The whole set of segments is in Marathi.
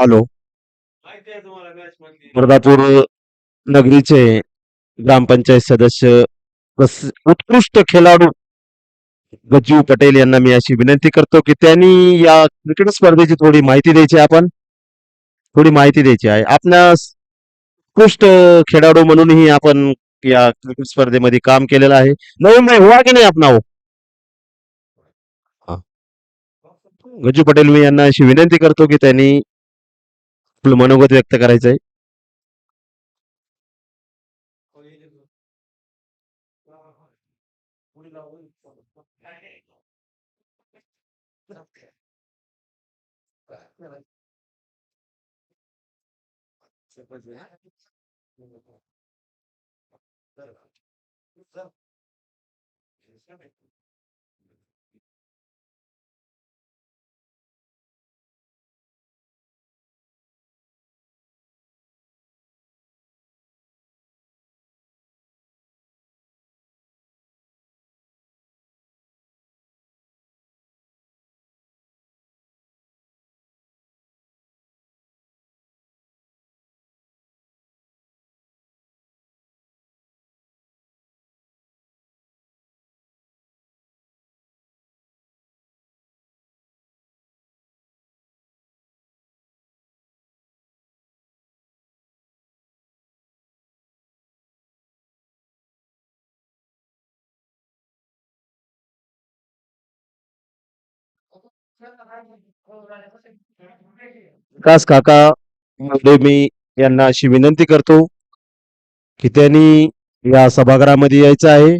हॅलो. वर्धापूर नगरीचे ग्रामपंचायत सदस्य उत्कृष्ट खेळाडू गज्जू पटेल यांना मी अशी विनंती करतो की त्यांनी या क्रिकेट स्पर्धेची थोडी माहिती द्यायची आपण. थोडी माहिती द्यायची आहे. आपणास उत्कृष्ट खेळाडू म्हणूनही आपण या क्रिकेट स्पर्धेमध्ये काम केलेलं आहे. नवीन नाही हुआ की नाही आपणाव गज्जू पटेल मी यांना अशी विनंती करतो की त्यांनी आपलं मनोगत व्यक्त करायचं आहे विकास काका मध्ये मी यांना अशी विनंती करतो की त्यांनी या सभागृहामध्ये यायचं आहे.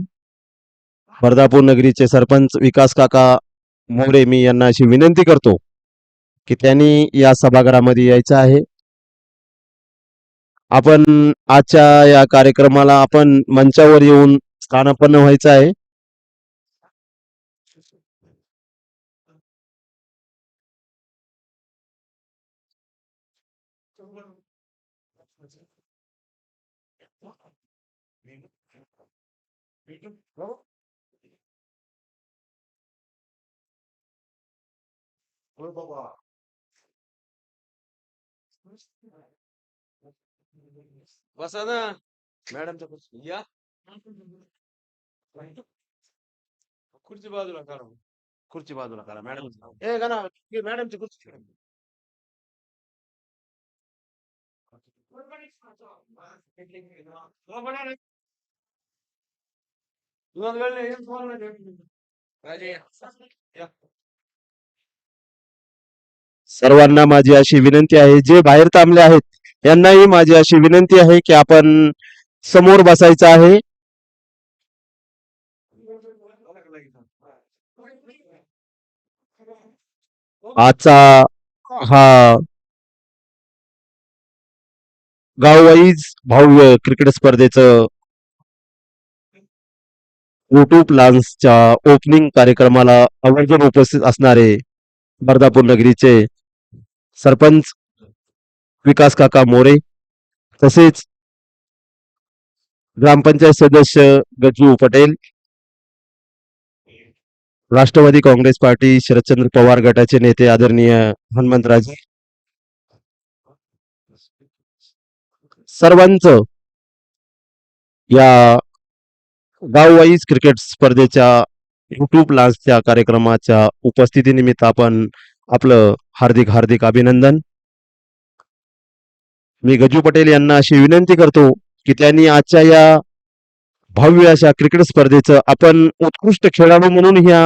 वर्धापूर नगरीचे सरपंच विकास काका मोरे मी यांना अशी विनंती करतो की त्यांनी या सभागृहामध्ये यायचं आहे. आपण आजच्या या कार्यक्रमाला आपण मंचावर येऊन स्थानापन्न व्हायचं आहे. बसा ना मॅडमच्या खुर्ची या खुर्ची बाजूला करा खुर्ची बाजूला करा मॅडम ए गणा मॅडमची खुर्ची सर्वांना माझी अशी विनंती आहे जे बाहेर थांबले आहेत यांनाही माझी अशी विनंती आहे की आपण समोर बसायचं आहे. आजचा हा गाववाईज भव्य क्रिकेट स्पर्धेचं युट्यूब लान्सच्या ओपनिंग कार्यक्रमाला आवर्जून उपस्थित असणारे बर्दापूर नगरीचे सरपंच विकास काका मोरे तसेच ग्रामपंचायत सदस्य गजू पटेल राष्ट्रवादी काँग्रेस पार्टी शरदचंद्र पवार गटाचे नेते आदरणीय हनुमंतराजे सर्वांच या गाववाईज क्रिकेट स्पर्धेच्या युट्यूब लान्सच्या कार्यक्रमाच्या उपस्थितीनिमित्त आपण आपलं हार्दिक हार्दिक अभिनंदन. मी गजू पटेल यांना अशी विनंती करतो की त्यांनी आजच्या या भव्य अशा क्रिकेट स्पर्धेचं आपण उत्कृष्ट खेळाडू म्हणून ह्या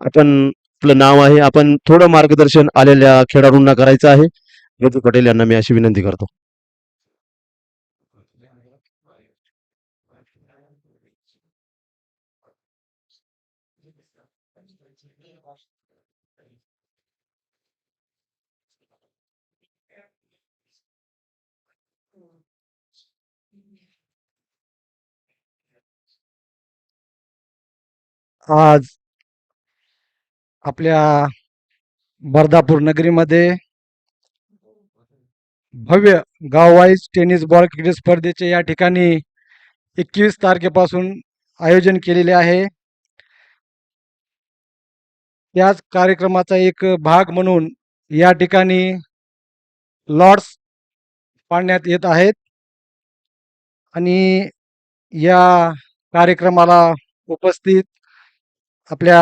आपण आपलं नाव आहे. आपण थोडं मार्गदर्शन आलेल्या खेळाडूंना करायचं आहे. गजू पटेल यांना मी अशी विनंती करतो. आज आपल्या बर्दापूर नगरीमध्ये भव्य गाववाईज टेनिस बॉल क्रिकेट स्पर्धेचे या ठिकाणी एकवीस तारखेपासून आयोजन केलेले आहे. त्याच कार्यक्रमाचा एक भाग म्हणून या ठिकाणी लॉर्ड्स पाडण्यात येत आहेत. आणि या कार्यक्रमाला उपस्थित आपल्या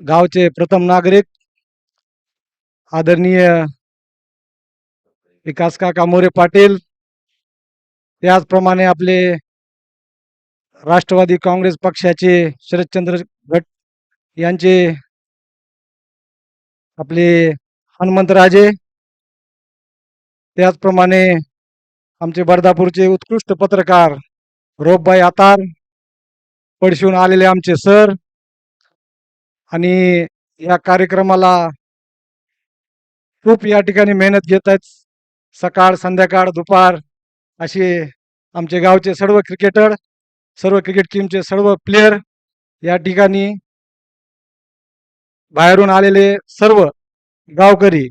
गावचे प्रथम नागरिक आदरणीय विकास काका मोरे पाटील त्याचप्रमाणे आपले राष्ट्रवादी काँग्रेस पक्षाचे शरदचंद्र गट यांचे आपले हनुमंतराजे त्याचप्रमाणे आमचे बर्दापूरचे उत्कृष्ट पत्रकार रोपबाई आतार पडशिवून आलेले आमचे सर आणि या कार्यक्रमाला खूप या ठिकाणी मेहनत घेत आहेत. सकाळ संध्याकाळ दुपार असे आमचे गावचे सर्व क्रिकेटर सर्व क्रिकेट टीमचे सर्व प्लेयर या ठिकाणी बाहेरून आलेले सर्व गावकरी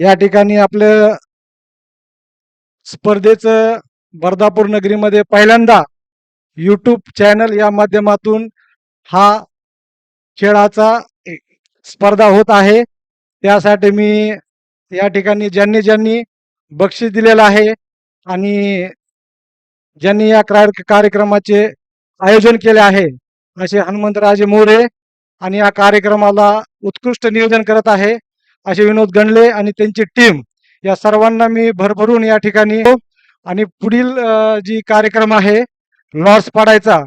या ठिकाणी आपलं स्पर्धेचं बर्दापूर नगरीमध्ये पहिल्यांदा यूट्यूब चॅनल या माध्यमातून हा खेळाचा स्पर्धा होत आहे. त्यासाठी मी या ठिकाणी ज्यांनी ज्यांनी बक्षीस दिलेलं आहे आणि ज्यांनी या कार्यक्रमाचे आयोजन केले आहे असे हनुमंतराजे मोरे आणि या कार्यक्रमाला उत्कृष्ट नियोजन करत आहे असे विनोद गणले आणि त्यांची टीम. या सर्वांना मी भरभरून या ठिकाणी आणि पुढील जी कार्यक्रम आहे लॉस पाडायचा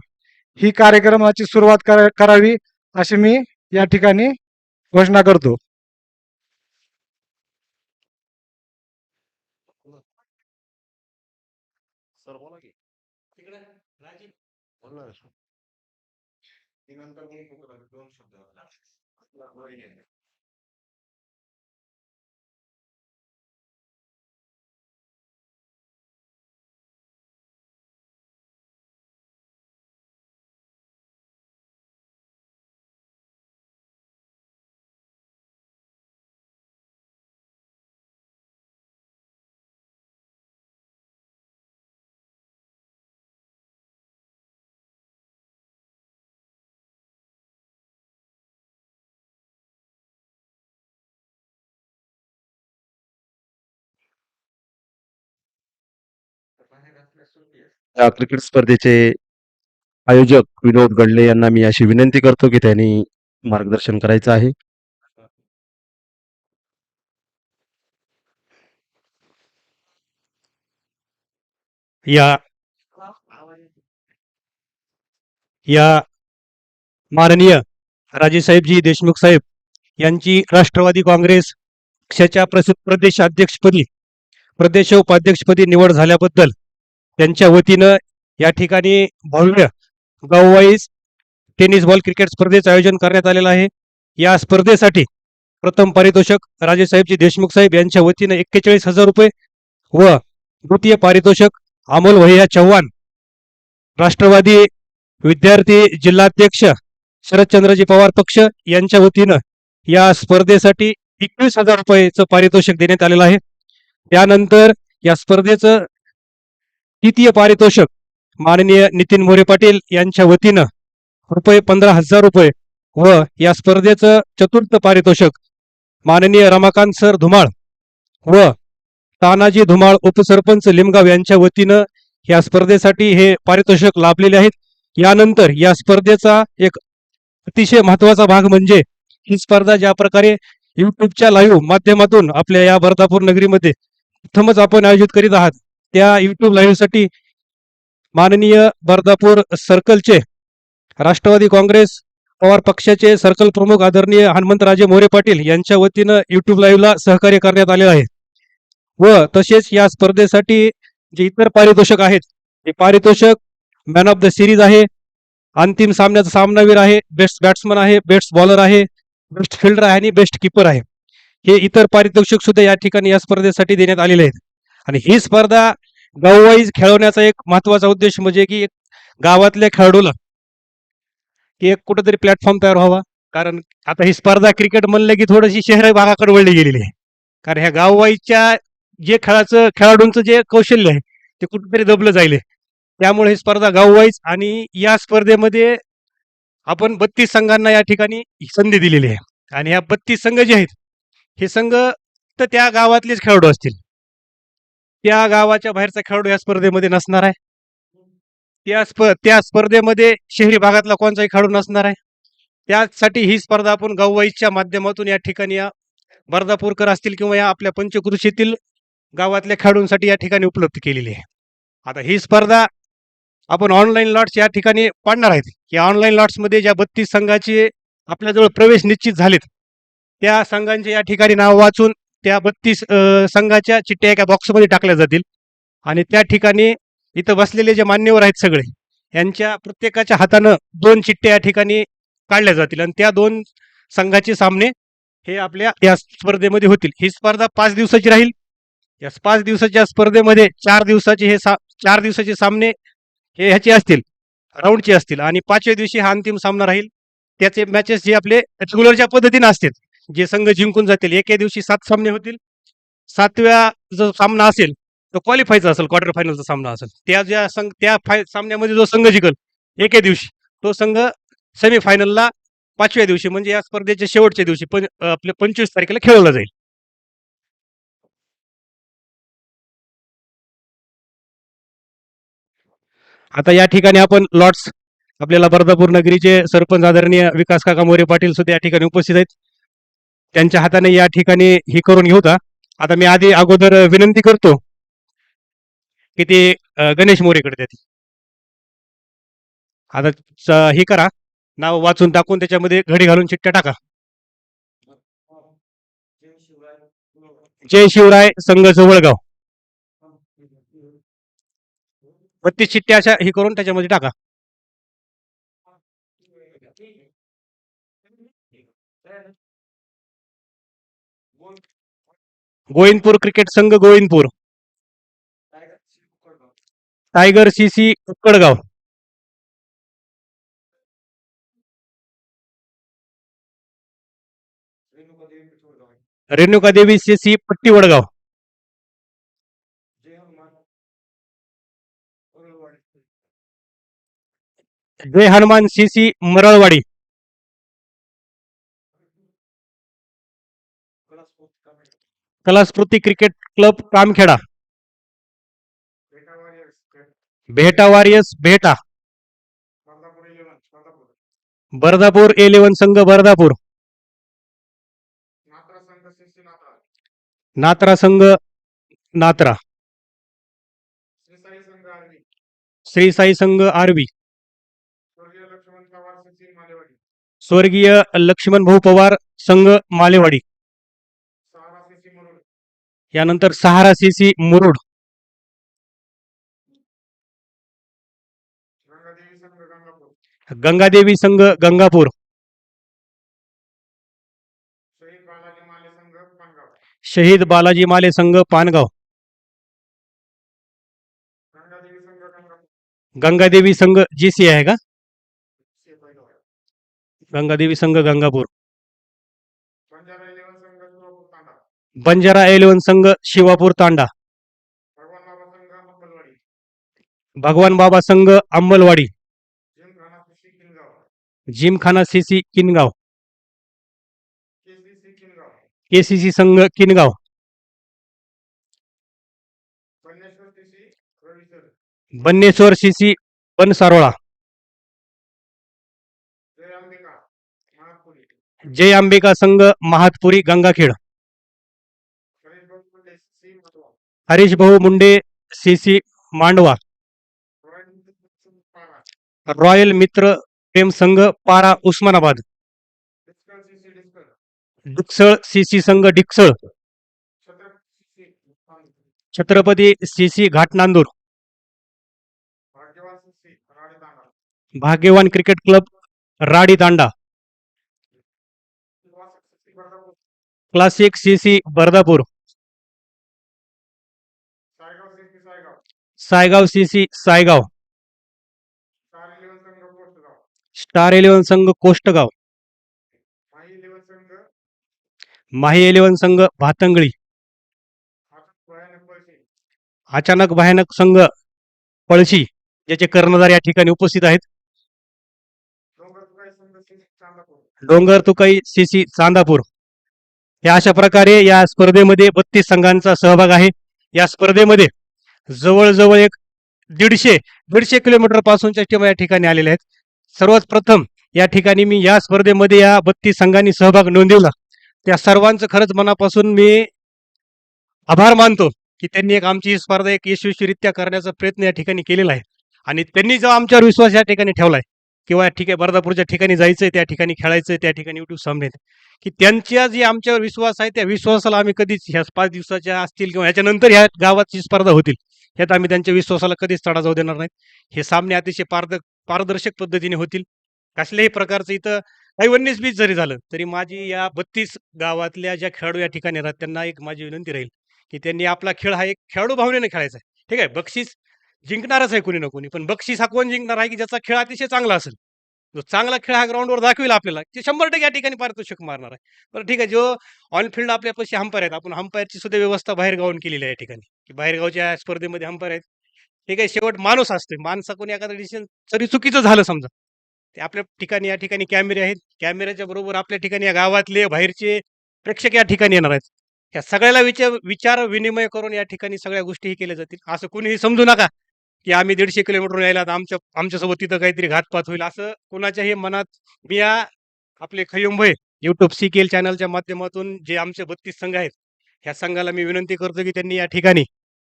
ही कार्यक्रमाची सुरुवात करावी अशी मी या ठिकाणी घोषणा करतो. या क्रिकेट स्पर्धेचे आयोजक विनोद गडले यांना मी अशी विनंती करतो की त्यांनी मार्गदर्शन करायचं आहे. या या माननीय राजेसाहेबजी देशमुख साहेब यांची राष्ट्रवादी काँग्रेस पक्षाच्या प्रसिद्ध प्रदेश अध्यक्षपदी प्रदेश उपाध्यक्षपदी निवड झाल्याबद्दल त्यांच्या वतीनं या ठिकाणी भव्य गाववाईज टेनिस बॉल क्रिकेट स्पर्धेचं आयोजन करण्यात आलेलं आहे. या स्पर्धेसाठी प्रथम पारितोषक राजेसाहेबजी देशमुख साहेब यांच्या वतीनं एक्केचाळीस हजार रुपये व द्वितीय पारितोषक अमोल भैया चव्हाण राष्ट्रवादी विद्यार्थी जिल्हाध्यक्ष शरदचंद्रजी पवार पक्ष यांच्या वतीनं या स्पर्धेसाठी एकवीस हजार रुपयेचं पारितोषिक देण्यात आलेलं आहे. त्यानंतर या स्पर्धेचं तृतीय पारितोषिक. माननीय नितीन मोरे पाटील यांच्या वतीनं रुपये पंधरा हजार रुपये व या स्पर्धेचं चतुर्थ पारितोषिक. माननीय रमाकांत सर धुमाळ व तानाजी धुमाळ उपसरपंच लिमगाव यांच्या वतीनं या स्पर्धेसाठी हे पारितोषिक लाभलेले आहेत. यानंतर या स्पर्धेचा एक अतिशय महत्त्वाचा भाग म्हणजे ही स्पर्धा ज्या प्रकारे युट्यूबच्या लाईव्ह माध्यमातून आपल्या या बर्दापूर नगरीमध्ये प्रथमच आपण आयोजित करीत आहात. त्या युट्यूब लाईव्हसाठी माननीय बर्दापूर सर्कलचे राष्ट्रवादी काँग्रेस पवार पक्षाचे सर्कल प्रमुख आदरणीय हनुमंतराजे मोरे पाटील यांच्या वतीनं युट्यूब लाईव्हला सहकार्य करण्यात आलेलं आहे. व तसेच या स्पर्धेसाठी जे इतर पारितोषक आहेत ते पारितोषक मॅन ऑफ द सिरीज आहे अंतिम सामन्याचा सामनावीर आहे बेस्ट बॅट्समन आहे बेस्ट बॉलर आहे बेस्ट फिल्डर आहे आणि बेस्ट किपर आहे. हे इतर पारितोषिक सुद्धा या ठिकाणी या स्पर्धेसाठी देण्यात आलेले आहेत. आणि ही स्पर्धा गाववाईज खेळवण्याचा एक महत्त्वाचा उद्देश म्हणजे की एक गावातल्या खेळाडूला की एक कुठंतरी प्लॅटफॉर्म तयार व्हावा. कारण आता ही स्पर्धा क्रिकेट म्हणलं की थोडीशी शहर भागाकडे वळली गेलेली आहे. कारण ह्या गाववाईच्या जे खेळाचं खेळाडूंचं जे कौशल्य आहे ते कुठेतरी दबलं जाईल त्यामुळे ही स्पर्धा गाववाईज आणि या स्पर्धेमध्ये आपण बत्तीस संघांना या ठिकाणी संधी दिलेली आहे. आणि ह्या बत्तीस संघ जे आहेत हे संघ तर त्या गावातलेच खेळाडू असतील. त्या गावाच्या बाहेरचा खेळाडू या स्पर्धेमध्ये नसणार आहे. त्या स्प त्या स्पर्धेमध्ये शहरी भागातला कोणताही खेळाडू नसणार आहे. त्यासाठी ही स्पर्धा आपण गाववाईच्या माध्यमातून या ठिकाणी या बर्दापूरकर असतील किंवा या आपल्या पंचकृषीतील गावातल्या खेळाडूंसाठी या ठिकाणी उपलब्ध केलेली आहे. आता ही स्पर्धा आपण ऑनलाईन लॉट्स या ठिकाणी पाडणार आहेत. या ऑनलाईन लॉट्समध्ये ज्या बत्तीस संघाचे आपल्याजवळ प्रवेश निश्चित झालेत त्या संघांचे या ठिकाणी नाव वाचून त्या बत्तीस संघाच्या चिठ्ठ्या एका बॉक्समध्ये टाकल्या जातील. आणि त्या ठिकाणी इथं बसलेले जे मान्यवर आहेत सगळे यांच्या प्रत्येकाच्या हातानं दोन चिठ्ठ्या या ठिकाणी काढल्या जातील. आणि त्या दोन संघाचे सामने हे आपल्या या स्पर्धेमध्ये होतील. ही स्पर्धा पाच दिवसाची राहील. या पाच दिवसाच्या स्पर्धेमध्ये चार दिवसाचे हे सा चार दिवसाचे सामने हे ह्याचे असतील राऊंडचे असतील. आणि पाचव्या दिवशी हा अंतिम सामना राहील. त्याचे मॅचेस जे आपले रेग्युलरच्या पद्धतीने असतील जे संघ जिंकून जातील एके दिवशी सात सामने होतील. सातव्या जो सामना असेल तो क्वालिफायचा असेल क्वार्टर फायनलचा सामना असेल. त्या ज्या संघ त्या फाय सामन्यामध्ये जो संघ जिंकल एके दिवशी तो संघ सेमीफायनलला पाचव्या दिवशी म्हणजे या स्पर्धेच्या शेवटच्या दिवशी पण आपल्या पंचवीस तारखेला खेळवला जाईल. आता या ठिकाणी आपण लॉट्स आपल्याला बर्दापूर नगरीचे सरपंच आदरणीय विकास काका मोरे पाटील सुद्धा या ठिकाणी उपस्थित आहेत. त्यांच्या हाताने या ठिकाणी ही करून घेऊ आता मी आधी अगोदर विनंती करतो की ते गणेश मोरेकडे देते आता च- हे करा. नाव वाचून टाकून त्याच्यामध्ये घडी घालून चिठ्ठ्या टाका. जय शिवराय संघ जवळगाव. बत्तीस चिठ्ठ्या अशा हे करून त्याच्यामध्ये टाका. गोविंदपूर क्रिकेट संघ Govindpur. Tiger CC Ukkadgaon Renuka Devi CC Patti Wadgaon. Jai Hanuman CC Maralwadi. Kalasphurti cricket club Kamkheda. Bheta warriors Bheta. Bardapur eleven संघ बर्दापूर. नात्रा संघ नात्रा. श्री साई संघ आरवी. स्वर्गीय लक्ष्मण भाऊ पवार संघ मालेवाडी. यानंतर सहारा सीसी मुरुड. गंगादेवी संघ गंगापूर. शहीद बालाजी माले संघ पानगाव. गंगादेवी संघ जी सी आहे का? गंगादेवी संघ गंगापूर. बंजारा एलेवन संघ शिवापूर तांडा. भगवान बाबा संघ Ambalwadi. Gymkhana CC Kingaon. KCC संघ किनगाव. बन्नेश्वर सीसी बनसारोळा. जय अंबिका संघ महातपुरी गंगाखेड. हरीश भाऊ मुंडे सीसी मांडवा. रॉयल मित्र प्रेम संघ पारा उस्मानाबाद. डिक्सळ सीसी संघ डिक्सळ. Chhatrapati CC Ghatnandur. Bhagyawan cricket club Radi Tanda. Classic CC Bardapur. Saygaon CC Saygaon. Star eleven संघ कोष्टगाव. माही इलेव्हन संघ. भातंगळी. अचानक भयानक संघ पळशी ज्याचे कर्णधार या ठिकाणी उपस्थित आहेत. डोंगर तुकाई सीसी चांदापूर. या अशा प्रकारे या स्पर्धेमध्ये बत्तीस संघांचा सहभाग आहे. या स्पर्धेमध्ये जवळजवळ एक दीडशे दीडशे किलोमीटर पासूनच्या टीम या ठिकाणी आलेल्या आहेत. सर्वात प्रथम या ठिकाणी मी या स्पर्धेमध्ये या बत्तीस संघांनी सहभाग नोंदवला. त्या सर्वांचं खरंच मनापासून मी आभार मानतो की त्यांनी एक आमची ही स्पर्धा एक यशस्वीरित्या करण्याचा प्रयत्न या ठिकाणी केलेला आहे. आणि त्यांनी जो आमच्यावर विश्वास या ठिकाणी ठेवलाय किंवा ठीक आहे बर्दापूरच्या ठिकाणी जायचंय त्या ठिकाणी खेळायचंय त्या ठिकाणी युट्यूब सामने की त्यांच्या जे आमच्यावर विश्वास आहे त्या विश्वासाला आम्ही कधीच ह्या पाच दिवसाच्या असतील किंवा ह्याच्यानंतर ह्या गावाची स्पर्धा होतील. ह्यात आम्ही त्यांच्या विश्वासाला कधीच तडा जाऊ देणार नाहीत. हे सामने अतिशय पारद पारदर्शक पद्धतीने होतील. कसल्याही प्रकारचं इथं काही वन्नीस बीच जरी झालं तरी माझी या बत्तीस गावातल्या ज्या खेळाडू या ठिकाणी राहतात त्यांना एक माझी विनंती राहील की त्यांनी आपला खेळ हा एक खेळाडू भावनेने खेळायचा आहे. ठीक आहे बक्षीस जिंकणारच आहे कोणी ना कोणी पण बक्षीस हा कोण जिंकणार आहे की ज्याचा खेळ अतिशय चांगला असेल? जो चांगला खेळ हा ग्राउंडवर दाखवेल आपल्याला ते शंभर टक्के या ठिकाणी पारितोषिक मारणार आहे. बरं ठीक आहे जो ऑन फील्ड आपल्यापाशी हंपायर आहेत आपण हंपायरची सुद्धा व्यवस्था बाहेर गावून केलेली आहे या ठिकाणी. की बाहेरगावच्या स्पर्धेमध्ये हंपायर आहेत. ठीक आहे शेवट माणूस असतोय. माणसाकडून कोणी एखादं डिसिजन जरी चुकीचं झालं समजा ते आपल्या ठिकाणी या ठिकाणी कॅमेरे आहेत. कॅमेऱ्याच्या बरोबर आपल्या ठिकाणी या गावातले बाहेरचे प्रेक्षक या ठिकाणी येणार आहेत. ह्या सगळ्याला विचार विचार विनिमय करून या ठिकाणी सगळ्या गोष्टी केल्या जातील. असं कुणीही समजू नका. की आम्ही दीडशे किलोमीटर यायला आमच्या आमच्यासोबत तिथं काहीतरी घातपात होईल असं कोणाच्याही मनात मी या आपले खयुंभय युट्यूब सी केल चॅनलच्या माध्यमातून जे आमचे बत्तीस संघ आहेत ह्या संघाला मी विनंती करतो की त्यांनी या ठिकाणी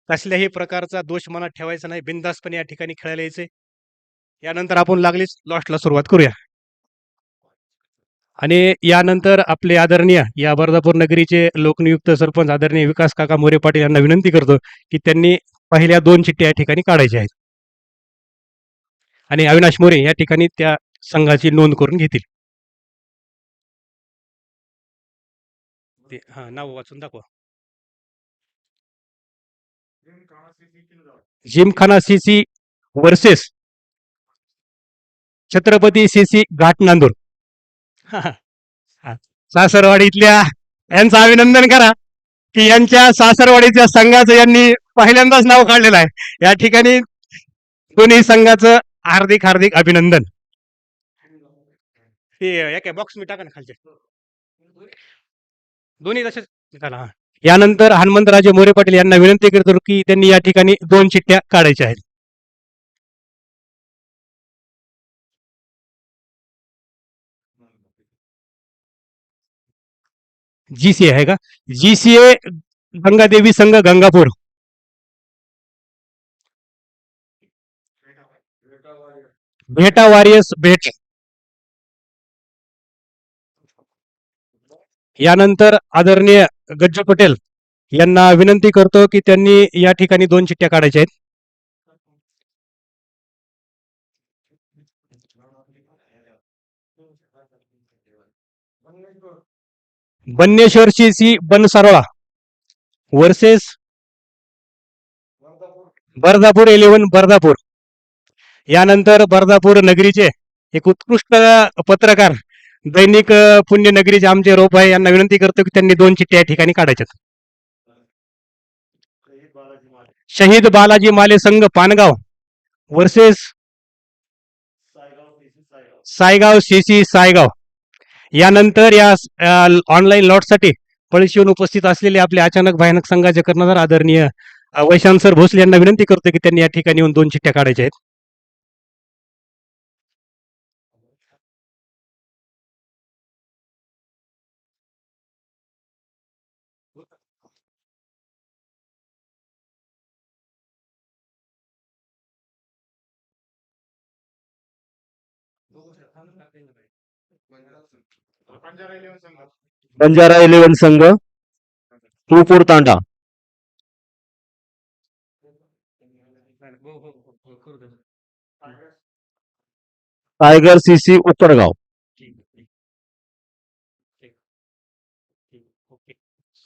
कसल्याही प्रकारचा दोष मनात ठेवायचा नाही बिंदासपणे या ठिकाणी खेळायला यायचे. यानंतर आपण लागलीच लॉस्टला सुरुवात करूया. आणि यानंतर आपले आदरणीय या बर्धापूर नगरीचे लोकनियुक्त सरपंच आदरणीय विकास काका मोरे पाटील यांना विनंती करतो की त्यांनी पहिल्या दोन चिठ्ठ्या या ठिकाणी काढायच्या आहेत. आणि अविनाश मोरे या ठिकाणी त्या संघाची नोंद करून घेतील. ते हा नाव वाचून दाखवा. Gymkhana CC versus Chhatrapati CC Ghat Nandur. Sasarwadi इथल्या यांचं अभिनंदन करा. की यांच्या सासरवाडीच्या संघाचं यांनी पहिल्यांदाच नाव काढलेलं आहे. या ठिकाणी दोन्ही संघाचं हार्दिक हार्दिक अभिनंदन. ते बॉक्स मी टाका ना खालचे. दोन्ही तसेच यानंतर हनुमंतराजे मोरे पाटील यांना विनंती करतो की त्यांनी या ठिकाणी दोन चिठ्ठ्या काढायच्या आहेत. जीसीए है का? जीसीए गंगा देवी गंगादेवी संघ गंगापूर. भेटा वॉरियर्स भेट. यानंतर आदरणीय गज्जू पटेल यांना विनंती करतो की त्यांनी या ठिकाणी दोन चिठ्ठ्या काढायच्या आहेत. बन्नेश्वरची C Bansarola versus Bardapur eleven Bardapur. यानंतर बर्दापूर नगरीचे एक उत्कृष्ट पत्रकार दैनिक पुण्य पुण्यनगरीचे आमचे रोप आहे यांना विनंती करतो की त्यांनी दोन चिठ्ठ्या या ठिकाणी काढायच्यात शहीद बालाजी माले संघ पानगाव वर्सेस सायगाव सीसी सायगाव. यानंतर या ऑनलाईन लॉटसाठी पळशीवून उपस्थित असलेले आपले अचानक भयानक संघाचे कर्णधार आदरणीय वैशांत सर भोसले यांना विनंती करतो की त्यांनी या ठिकाणी येऊन दोन चिठ्ठ्या काढायच्या आहेत. बंजारा इलेव्हन संघ तुळपूर तांडा. Tiger CC Uttargaon.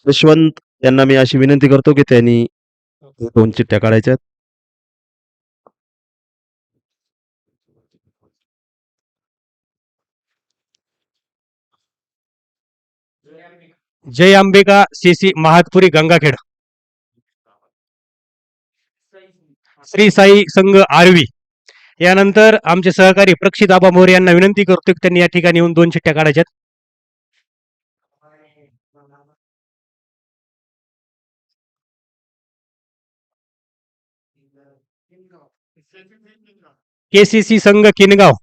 यशवंत यांना मी अशी विनंती करतो की त्यांनी दोन चिठ्ठ्या काढायच्या जय अंबिका सीसी महातपुरी गंगाखेड. श्री साई संघ आरवी. यानंतर आमचे सहकारी प्रक्षित आबा मोरे यांना विनंती करतो की त्यांनी या ठिकाणी येऊन दोन चिठ्ठ्या काढायच्यात. केसीसी संघ किनगाव.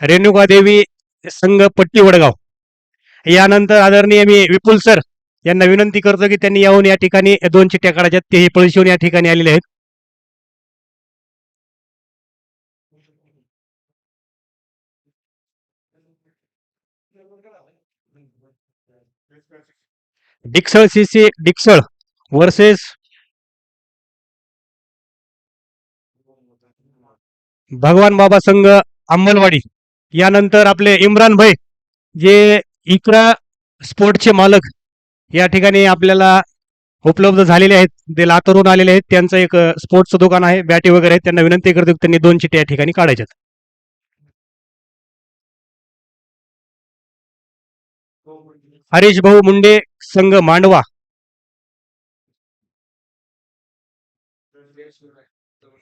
रेणुका देवी संघ पट्टी वडगाव. यानंतर आदरणीय मी विपुल सर यांना विनंती करतो की त्यांनी येऊन या ठिकाणी दोन चिठ्ठ्या काढायच्या. तेही पळशीहून या ठिकाणी आलेले आहेत. डिक्सळ सीसी डिक्सळ वर्सेस भगवान बाबा संघ अंमलवाडी यानंतर आपले इम्रान भाई जे इकरा स्पोर्टचे मालक या ठिकाणी आपल्याला उपलब्ध झालेले आहेत. ते लातूरून आलेले आहेत. त्यांचं एक स्पोर्ट्सचं दुकान आहे. बॅटी वगैरे आहेत. त्यांना विनंती करतो त्यांनी दोन चिठ्ठ्या या ठिकाणी काढायच्यात. हरीश भाऊ मुंडे संघ मांडवा.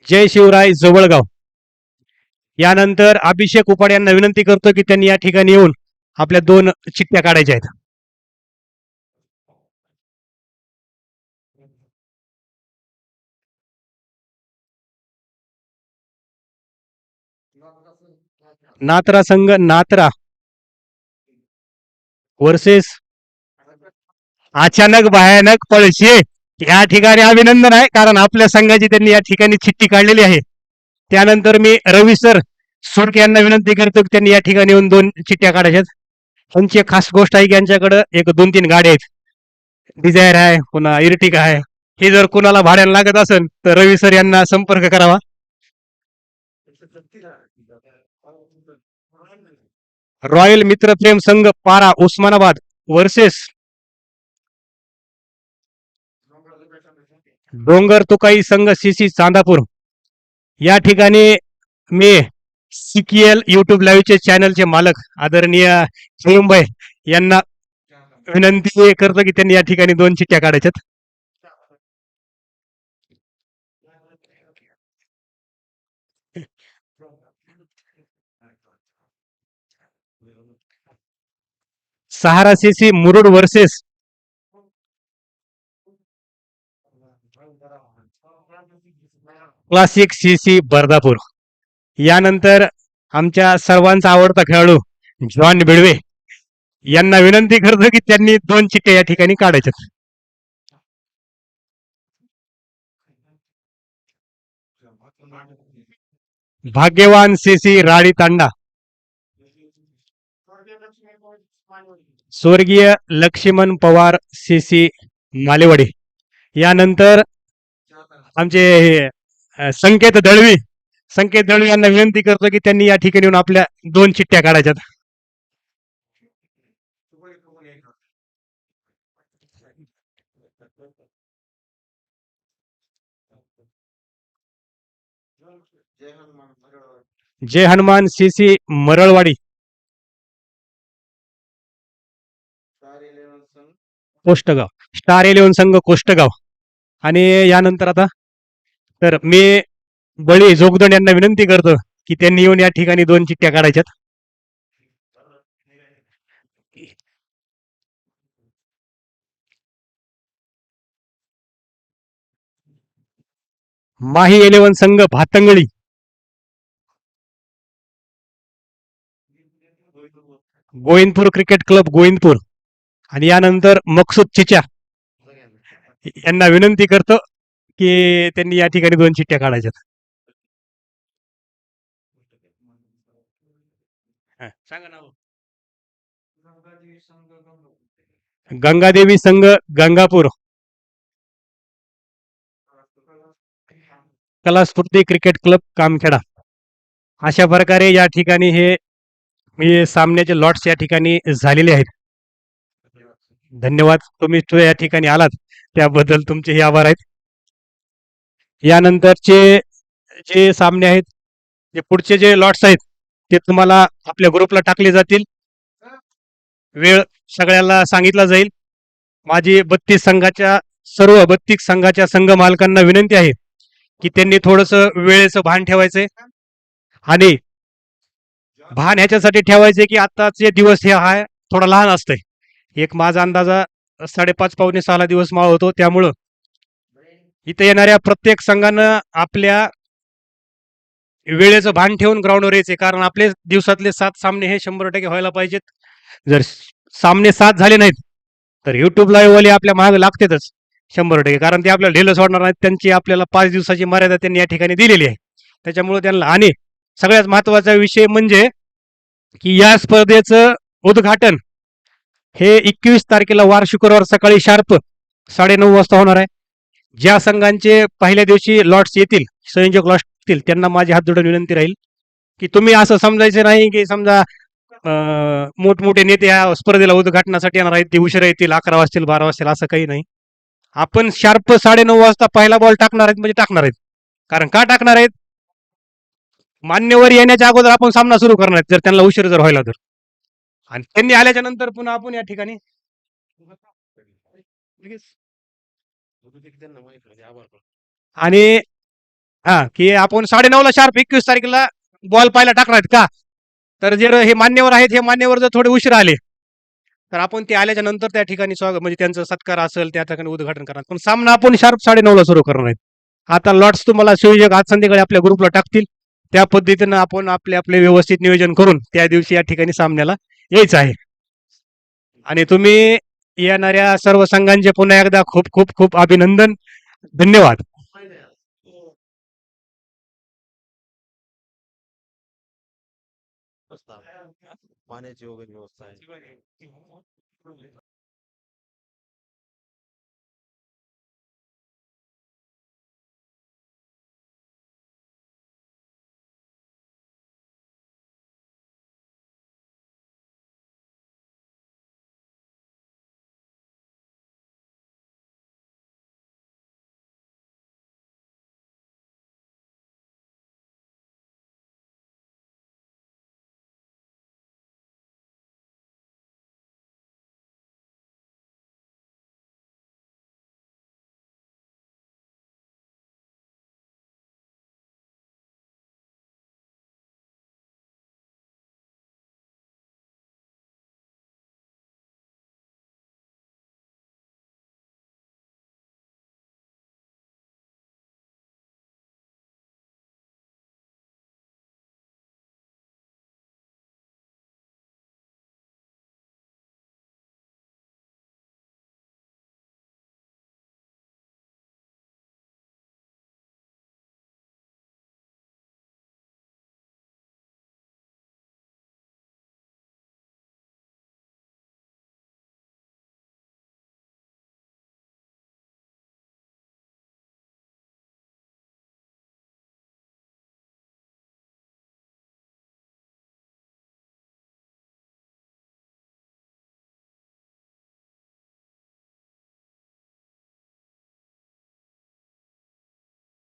जय शिवराय जवळगाव. यानंतर अभिषेक उपाड यांना विनंती करतो की त्यांनी या ठिकाणी येऊन आपल्या दोन चिठ्ठ्या काढायच्या आहेत. नात्रा संघ नात्रा. वर्सेस अचानक भयानक पळशे. या ठिकाणी अभिनंदन आहे कारण आपल्या संघाची त्यांनी या ठिकाणी चिठ्ठी काढलेली आहे. त्यानंतर मी रवी सर सुरके यांना विनंती करतो की त्यांनी या ठिकाणी येऊन दोन चिठ्ठ्या काढायच्यात. त्यांची एक खास गोष्ट आहे की यांच्याकडे एक दोन तीन गाड्या आहेत. डिझायर आहे पुन्हा इर्टिका आहे. हे जर कुणाला भाड्याला लागत असेल तर रवी सर यांना संपर्क करावा. रॉयल मित्रप्रेम संघ पारा उस्मानाबाद वर्सेस डोंगर तुकाई संघ सीसी चांदापूर. या ठिकाणी मी सीकीएल युट्यूब लाईव्हचे चॅनलचे मालक आदरणीय भाई यांना विनंती करतो की त्यांनी या ठिकाणी दोन चिठ्ठ्या काढायच्यात. Sahara CC Murud versus classic C C Bardapur. यानंतर आमच्या सर्वांचा आवडता खेळाडू जॉन बिडवे. यांना विनंती करतो की त्यांनी दोन चिठ्ठ्या या ठिकाणी काढायच्यात. भाग्यवान सीसी राडी तांडा. स्वर्गीय लक्ष्मण पवार सीसी मालेवाडी. यानंतर आमचे हे, संकेत दळवी. संकेत दळवी यांना विनंती करतो की त्यांनी या ठिकाणी येऊन आपल्या दोन चिठ्ठ्या काढायच्यात. Jai Hanuman C C CC Maralwadi. Koshtgaon. Star eleven संघ कोष्टगाव. आणि यानंतर आता तर मी बळी जोगदंड यांना विनंती करतो की त्यांनी येऊन या ठिकाणी दोन चिठ्ठ्या काढायच्यात. माही एलेवन संघ भातंगळी. Govindpur cricket club Govindpur. आणि यानंतर मकसूद चिचा. यांना विनंती करतो की त्यांनी या ठिकाणी दोन चिठ्ठ्या काढायच्यात. हा, सांगा नाव गंगादेवी संघ Gangapur. Kalasphurti cricket club Kamkheda. अशा प्रकारे या ठिकाणी हे सामन्याचे लॉट्स या ठिकाणी झालेले आहेत. धन्यवाद. तुम्ही तो या ठिकाणी आलात. त्याबद्दल तुमचे हे आभार आहेत. यानंतरचे जे सामने आहेत जे पुढचे जे लॉट्स आहेत ते तुम्हाला आपल्या ग्रुपला टाकले जातील. वेळ सगळ्याला सांगितला जाईल. माझी बत्तीस संघाच्या सर्व बत्तीस संघाच्या संघ मालकांना विनंती आहे की त्यांनी थोडस वेळेचं भान ठेवायचंय आणि भान ह्याच्यासाठी ठेवायचे की आत्ताचे दिवस हे हा थोडा लहान असतंय. एक माझा अंदाजा साडेपाच पावणे सहाला दिवस माळ होतो त्यामुळं इथं येणाऱ्या प्रत्येक संघानं आपल्या वेळेचं भान ठेवून ग्राउंडवर यायचे कारण आपले दिवसातले सात सामने हे शंभर टक्के व्हायला पाहिजेत. जर सामने सात झाले नाहीत तर युट्यूब लाईव्ह वाले आपल्या महाग लागतेच शंभर टक्के. कारण ते आपल्याला ढेलं सोडणार नाहीत. त्यांची आपल्याला पाच दिवसाची मर्यादा त्यांनी या ठिकाणी दिलेली आहे. त्याच्यामुळे त्यांना आणि सगळ्यात महत्त्वाचा विषय म्हणजे की या स्पर्धेचं उद्घाटन हे एकवीस तारखेला वार शुक्रवार सकाळी शार्प साडेनऊ वाजता होणार आहे. ज्या संघांचे पहिल्या दिवशी लॉट्स येतील संयोजक लॉट्स येतील त्यांना माझी हात जोडून विनंती राहील की तुम्ही असं समजायचं नाही की समजा मोठमोठे नेते या स्पर्धेला उद्घाटनासाठी येणार आहेत ते उशिरा येतील अकरा वाजतील बारा वाजतील असं काही नाही. आपण शार्प साडेनऊ वाजता पहिला बॉल टाकणार आहेत म्हणजे टाकणार आहेत. कारण का टाकणार आहेत? मान्यवर येण्याच्या अगोदर आपण सामना सुरू करणार आहेत जर त्यांना उशीर जर व्हायला तर. आणि त्यांनी आल्याच्यानंतर पुन्हा आपण या ठिकाणी लगेच त्यांना माहिती नाही, आभार मानतो. आणि हा की आपण साडेनऊला शार्प एकवीस तारखेला बॉल पाहायला टाकणार आहेत का? तर जे हे मान्यवर आहेत हे मान्यवर जर थोडे उशीर आले तर आपण ते आल्याच्यानंतर त्या ठिकाणी स्वागत म्हणजे त्यांचं सत्कार असेल त्या ठिकाणी उद्घाटन करणार. पण सामना आपण शार्प साडेनऊला सुरू करणार आहेत. आता लॉट्स तुम्हाला संयोजक आज संध्याकाळी आपल्या ग्रुपला टाकतील. त्या पद्धतीनं आपण आपले आपले व्यवस्थित नियोजन करून त्या दिवशी या ठिकाणी सामन्याला यायचं आहे. आणि तुम्ही येणाऱ्या सर्व संघांचे पुन्हा एकदा खूप खूप खूप अभिनंदन. धन्यवाद. पाण्याची वगैरे व्यवस्था आहे.